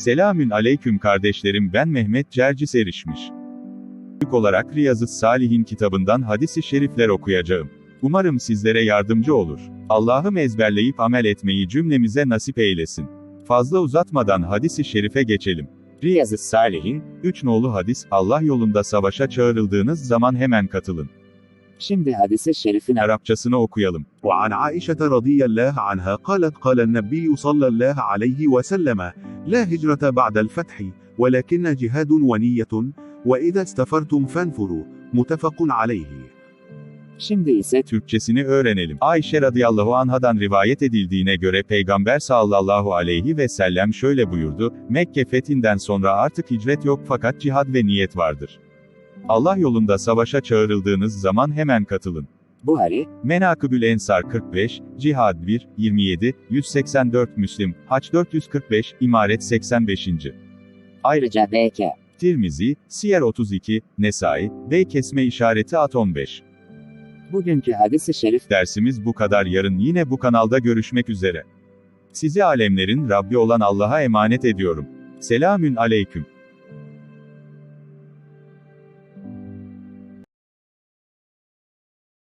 Selamün aleyküm kardeşlerim ben Mehmet Cercis Erişmiş. İlk olarak Riyazı Salihin kitabından hadisi şerifler okuyacağım. Umarım sizlere yardımcı olur. Allah'ım ezberleyip amel etmeyi cümlemize nasip eylesin. Fazla uzatmadan hadisi şerife geçelim. Riyazı Salihin, 3 nolu hadis, Allah yolunda savaşa çağrıldığınız zaman hemen katılın. Şimdi hadisi şerifin Arapçasını okuyalım. وعن عائشة رضي الله عنها قالت قال النبي صلى الله عليه وسلم لا هجرة بعد الفتح ولكن جهاد ونية وإذا استفرتم فانفروا متفق عليه Şimdi ise Türkçesini öğrenelim. Ayşe radıyallahu anhadan rivayet edildiğine göre Peygamber sallallahu aleyhi ve sellem şöyle buyurdu, Mekke fethinden sonra artık hicret yok fakat cihad ve niyet vardır. Allah yolunda savaşa çağrıldığınız zaman hemen katılın. Buhari, Menakıbül Ensar 45, Cihad 1, 27, 184 Müslim, Haç 445, İmaret 85. ayrıca BK. Tirmizi, Siyer 32, Nesai, Bey kesme işareti at 15. Bugünkü hadisi şerif Dersimiz bu kadar yarın yine bu kanalda görüşmek üzere. Sizi alemlerin Rabbi olan Allah'a emanet ediyorum. Selamün aleyküm.